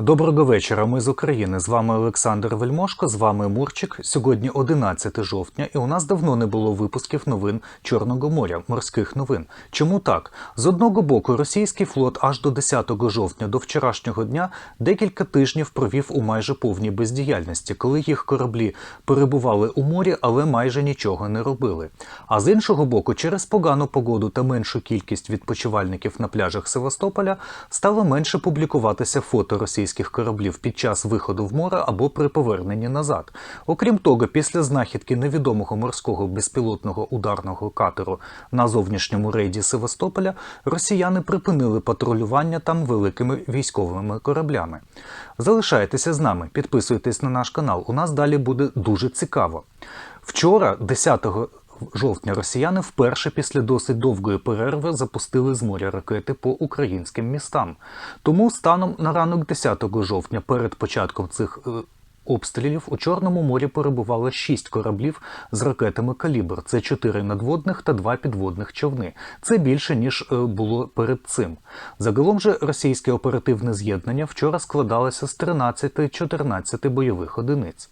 Доброго вечора. Ми з України. З вами Олександр Вельмошко, з вами Мурчик. Сьогодні 11 жовтня, і у нас давно не було випусків новин Чорного моря, морських новин. Чому так? З одного боку, російський флот аж до 10 жовтня до вчорашнього дня декілька тижнів провів у майже повній бездіяльності, коли їх кораблі перебували у морі, але майже нічого не робили. А з іншого боку, через погану погоду та меншу кількість відпочивальників на пляжах Севастополя стало менше публікуватися фото російських кораблів під час виходу в море або при поверненні назад. Окрім того, після знахідки невідомого морського безпілотного ударного катеру на зовнішньому рейді Севастополя росіяни припинили патрулювання там великими військовими кораблями. Залишайтеся з нами, підписуйтесь на наш канал. У нас далі буде дуже цікаво. Вчора, 10 жовтня, росіяни вперше після досить довгої перерви запустили з моря ракети по українським містам. Тому станом на ранок 10 жовтня, перед початком цих е, обстрілів, у Чорному морі перебувало 6 кораблів з ракетами калібр. Це 4 надводних та 2 підводних човни. Це більше ніж е, було перед цим. Загалом же російське оперативне з'єднання вчора складалося з 13-14 бойових одиниць.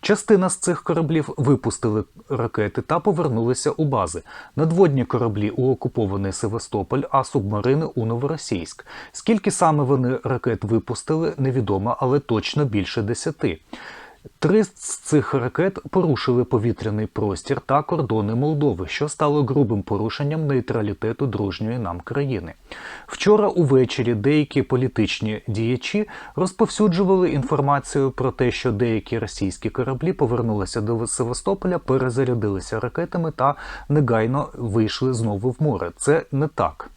Частина з цих кораблів випустили ракети та повернулися у бази. Надводні кораблі у окупований Севастополь, а субмарини у Новоросійськ. Скільки саме вони ракет випустили, невідомо, але точно більше десяти. Три з цих ракет порушили повітряний простір та кордони Молдови, що стало грубим порушенням нейтралітету дружньої нам країни. Вчора увечері деякі політичні діячі розповсюджували інформацію про те, що деякі російські кораблі повернулися до Севастополя, перезарядилися ракетами та негайно вийшли знову в море. Це не так.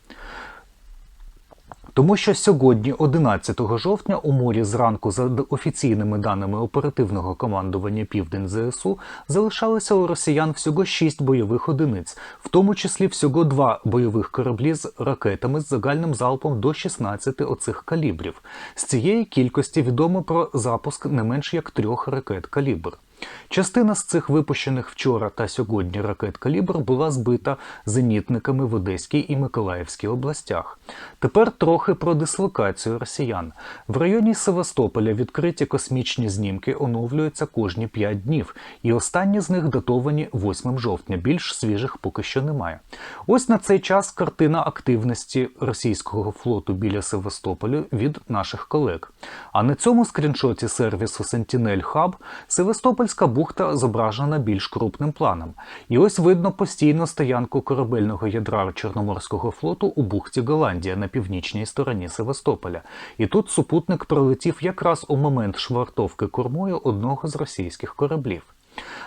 Тому що сьогодні, 11 жовтня, у морі зранку, за офіційними даними оперативного командування Південь ЗСУ, залишалося у росіян всього 6 бойових одиниць, в тому числі всього два бойових кораблі з ракетами з загальним залпом до 16 оцих калібрів. З цієї кількості відомо про запуск не менш як трьох ракет калібр. Частина з цих випущених вчора та сьогодні ракет калібр була збита зенітниками в Одеській і Миколаївській областях. Тепер трохи про дислокацію росіян. В районі Севастополя відкриті космічні знімки оновлюються кожні 5 днів, і останні з них датовані 8 жовтня. Більш свіжих поки що немає. Ось на цей час картина активності російського флоту біля Севастополя від наших колег. А на цьому скріншоті сервісу Sentinel Hub Севастопольська бухта зображена більш крупним планом. І ось видно постійну стоянку корабельного ядра Чорноморського флоту у бухті Голландія на північній стороні Севастополя. І тут супутник пролетів якраз у момент швартовки кормою одного з російських кораблів.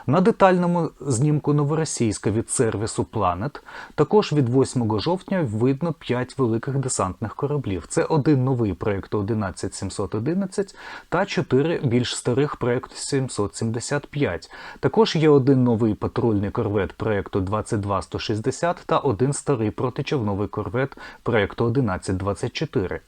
На детальному знімку новоросійська від сервісу Planet також від 8 жовтня видно 5 великих десантних кораблів. Це один новий проєкт 11711 та 4 більш старих проєкту 775. Також є один новий патрульний корвет проєкту 22160 та один старий протичовновий корвет проєкту 1124.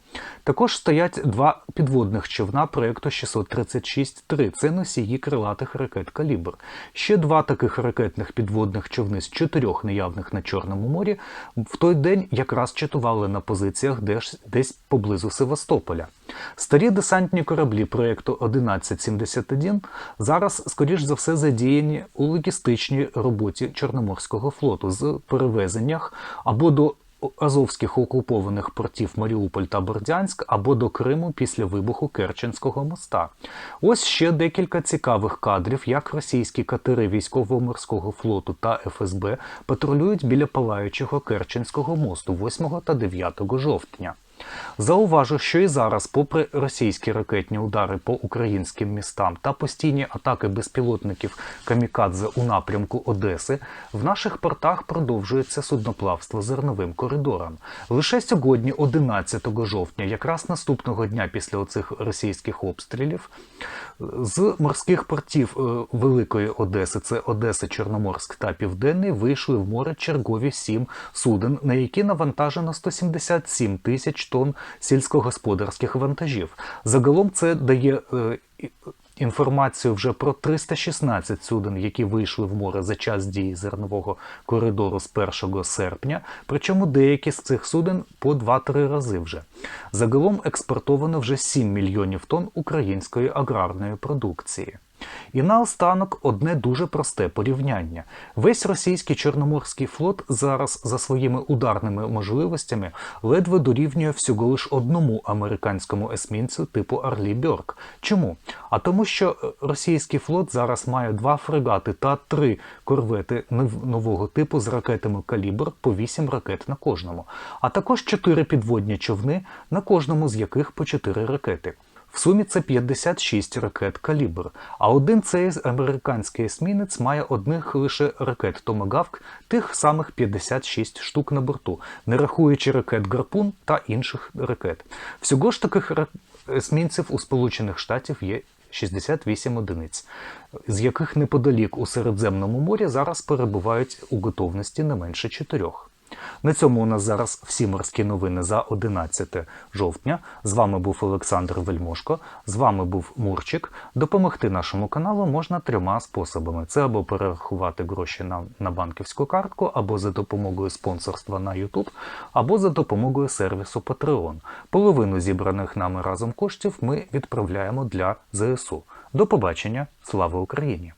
Також стоять два підводних човна проєкту 636-3. Це носії крилатих ракет «Калібр». Ще два таких ракетних підводних човни з чотирьох наявних на Чорному морі в той день якраз чатували на позиціях десь, десь поблизу Севастополя. Старі десантні кораблі проєкту 1171 зараз, скоріш за все, задіяні у логістичній роботі Чорноморського флоту з перевезеннях або до азовських окупованих портів Маріуполь та Бордянськ або до Криму після вибуху Керченського моста. Ось ще декілька цікавих кадрів, як російські катери військово-морського флоту та ФСБ патрулюють біля палаючого Керченського мосту 8 та 9 жовтня. Зауважу, що і зараз, попри російські ракетні удари по українським містам та постійні атаки безпілотників камікадзе у напрямку Одеси, в наших портах продовжується судноплавство зерновим коридором. Лише сьогодні, 11 жовтня, якраз наступного дня після оцих російських обстрілів, з морських портів е, Великої Одеси, це Одеса, Чорноморськ та Південний, вийшли в море чергові сім суден, на які навантажено 177 тисяч тонн сільськогосподарських вантажів. Загалом це дає е, інформацію вже про 316 суден, які вийшли в море за час дії зернового коридору з 1 серпня, причому деякі з цих суден по 2-3 рази вже. Загалом експортовано вже 7 мільйонів тонн української аграрної продукції. І наостанок одне дуже просте порівняння. Весь російський Чорноморський флот зараз за своїми ударними можливостями ледве дорівнює всього лиш одному американському есмінцю типу Арлі Бьорк. Чому? А тому, що е, російський флот зараз має два фрегати та три корвети нового типу з ракетами калібр по 8 ракет на кожному, а також чотири підводні човни, на кожному з яких по 4 ракети. Сумі це 56 ракет калібр, а один цей американський есмінець має одних лише ракет Томагавк, тих самих 56 штук на борту, не рахуючи ракет Гарпун та інших ракет. Всього ж таких есмінців у Сполучених Штатів є 68 одиниць, з яких неподалік у Середземному морі зараз перебувають у готовності не менше чотирьох. На цьому у нас зараз всі морські новини за 11 жовтня. З вами був Олександр Вельмошко. З вами був Мурчик. Допомогти нашому каналу можна трьома способами: це або перерахувати гроші на, на банківську картку, або за допомогою спонсорства на YouTube, або за допомогою сервісу Patreon. Половину зібраних нами разом коштів ми відправляємо для ЗСУ. До побачення! Слава Україні!